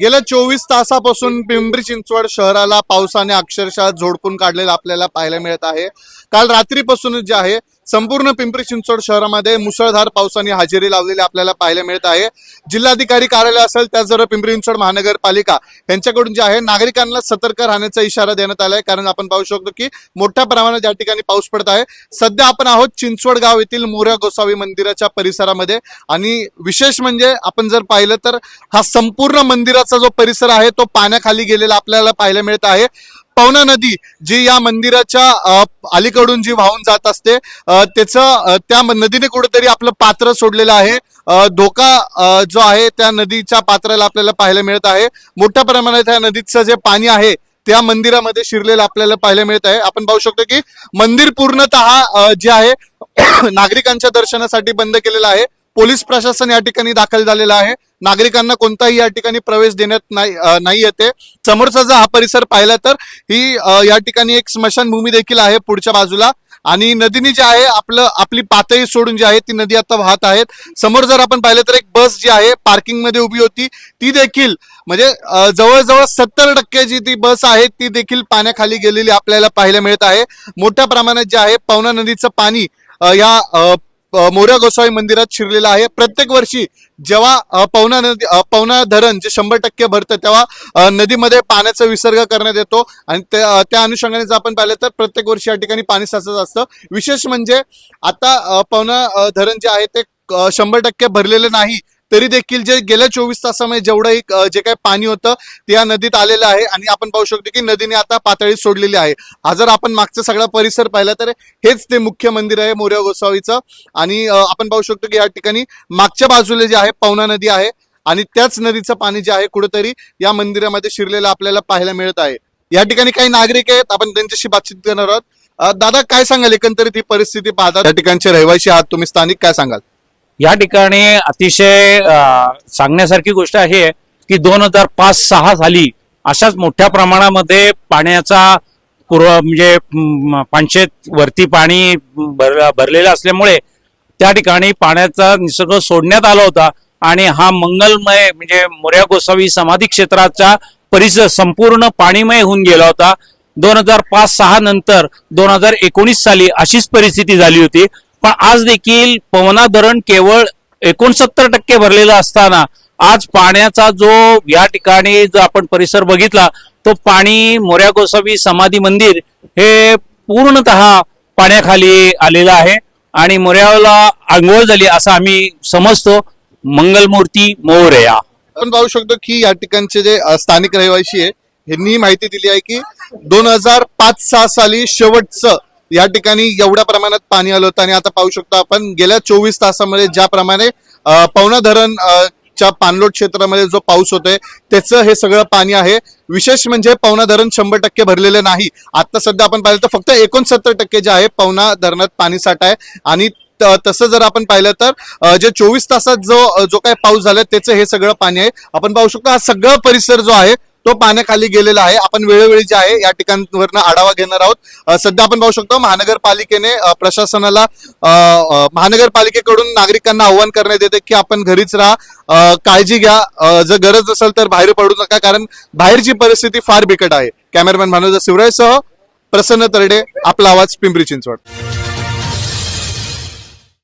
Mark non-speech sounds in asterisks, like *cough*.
गेल्या चोवीस तासापासून पिंपरी चिंचवड शहराला पावसाने अक्षरशः झोडपून काढलेलं आपल्याला पाहायला मिळत आहे. काल रात्रीपासूनच जे आहे संपूर्ण पिंपरी चिंचवड शहरामध्ये मुसळधार पावसाने हजेरी लावलेली आपल्याला पाहायला मिळत आहे. जिल्हाधिकारी कार्यालय असेल त्याचबरोबर पिंपरी चिंचवड महानगरपालिका यांच्याकडून जे आहे नागरिकांना सतर्क राहण्याचा इशारा देण्यात आलाय. कारण आपण पाहू शकतो की मोठ्या प्रमाणात या ठिकाणी पाऊस पडत आहे. सध्या आपण आहोत चिंचवड गाव येथील मोऱ्या गोसावी मंदिराच्या परिसरामध्ये. आणि विशेष म्हणजे आपण जर पाहिलं तर हा संपूर्ण मंदिराचा जो परिसर आहे तो पाण्याखाली गेलेला आपल्याला पाहायला मिळत आहे. पवना नदी जी या मंदिराच्या अलीकडून जी वाहून जात असते त्याचं त्या नदीने कुठेतरी आपलं पात्र सोडलेलं आहे. धोका जो आहे त्या नदीच्या पात्राला आपल्याला पाहायला मिळत आहे. मोठ्या प्रमाणात या नदीचं जे पाणी आहे त्या मंदिरामध्ये शिरलेलं आपल्याला पाहायला मिळत आहे. आपण पाहू शकतो की मंदिर पूर्णतः जे आहे *coughs* नागरिकांच्या दर्शनासाठी बंद केलेलं आहे. पोलीस प्रशासन या ठिकाणी दाखल झालेलं आहे. नागरिकांना कोणताही या ठिकाणी प्रवेश देण्यात नाही नाही येते. समोरचा जर हा परिसर पाहिला तर ही या ठिकाणी एक स्मशानभूमी देखील आहे पुढच्या बाजूला. आणि नदीने जे आहे आपलं आपली पातळी सोडून जी आहे ती नदी आता वाहत आहेत. समोर जर आपण पाहिलं तर एक बस जी आहे पार्किंगमध्ये उभी होती ती देखील म्हणजे जवळजवळ सत्तर टक्के जी ती बस आहे ती देखील पाण्याखाली गेलेली आपल्याला पाहायला मिळत आहे. मोठ्या प्रमाणात जे आहे पवना नदीचं पाणी या मोऱ्या गोसावी मंदिरात शिरलेलं आहे. प्रत्येक वर्षी जेव्हा पवना नदी पवना धरण जे शंभर टक्के भरतं तेव्हा नदीमध्ये पाण्याचा विसर्ग करण्यात येतो. आणि त्या त्या अनुषंगाने जर आपण पाहिलं तर प्रत्येक वर्षी या ठिकाणी पाणी साचत असतं. विशेष म्हणजे आता पवना धरण जे आहे ते शंभर टक्के भरलेलं नाही. तरी देखील जे गेल्या चोवीस तासामध्ये जेवढं एक, जे काही पाणी होतं ते या नदीत आलेलं आहे आणि आपण पाहू शकतो की नदीने आता पातळी सोडलेली आहे. हा जर आपण मागचा सगळा परिसर पाहिला तर हेच ते मुख्य मंदिर आहे मोर्या गोसावीचं. आणि आपण पाहू शकतो की या ठिकाणी मागच्या बाजूला जे आहे पवना नदी आहे. आणि त्याच नदीचं पाणी जे आहे कुठेतरी या मंदिरामध्ये शिरलेलं आपल्याला पाहायला मिळत आहे. या ठिकाणी काही नागरिक आहेत आपण त्यांच्याशी बातचीत करणार आहोत. दादा काय सांगाल एकंदरीत ही परिस्थिती? पाहता त्या ठिकाणचे रहिवासी आहात तुम्ही स्थानिक काय सांगाल? या ठिकाणी अतिशय सांगण्यासारखी गोष्ट आहे की दोन हजार पाच सहा साली अशाच मोठ्या प्रमाणामध्ये पाण्याचा पूर्व म्हणजे म, पानशेत वरती पाणी भर भरलेलं असल्यामुळे त्या ठिकाणी पाण्याचा निसर्ग सोडण्यात आला होता आणि हा मंगलमय म्हणजे मोर्या गोसावी समाधी क्षेत्राचा परिसर संपूर्ण पाणीमय होऊन गेला होता. दोन हजार पाच सहा नंतर दोन हजार एकोणीस साली अशीच परिस्थिती झाली होती. पण आज देखील पवना धरण केवळ एकोणसत्तर टक्के भरलेलं असताना आज पाण्याचा जो या ठिकाणी जो आपण परिसर बघितला तो पाणी मोऱ्या गोसावी समाधी मंदिर हे पूर्णतः पाण्याखाली आलेलं आहे आणि मोऱ्याला आंघोळ झाली असं आम्ही समजतो. मंगलमूर्ती मोरया. आपण पाहू शकतो की या ठिकाणचे जे स्थानिक रहिवासी आहे यांनी माहिती दिली आहे की दोन हजार पाच सहा साली शेवटचं या ठिकाणी एवढ्या प्रमाणात पाणी आलं होतं आणि आता पाहू शकतो आपण गेल्या चोवीस तासामध्ये ज्याप्रमाणे पवना धरण च्या पाणलोट क्षेत्रामध्ये जो पाऊस होतोय त्याचं हे सगळं पाणी आहे. विशेष म्हणजे पवना धरण शंभर टक्के भरलेलं नाही. आता सध्या आपण पाहिलं तर फक्त एकोणसत्तर टक्के जे आहे पवना धरणात पाणी साठा आहे. आणि त- तसं जर आपण पाहिलं तर जे चोवीस तासात जो जो काय पाऊस झाला त्याचं हे सगळं पाणी आहे. आपण पाहू शकतो हा सगळा परिसर जो आहे तो पाण्याखाली गेलेला आहे. आपण वेळोवेळी जे आहे या ठिकाणवरनं आढावा घेणार आहोत. सध्या आपण पाहू शकतो महानगरपालिकेने प्रशासनाला महानगरपालिकेकडून नागरिकांना आव्हान करण्यात येते की आपण घरीच राहा. काळजी घ्या. जर गरज असेल तर बाहेर पडू नका कारण बाहेरची परिस्थिती फार बिकट आहे. कॅमेरामॅन मनोज शिवरायसह प्रसन्न तरडे आपला आवाज पिंपरी चिंचवड.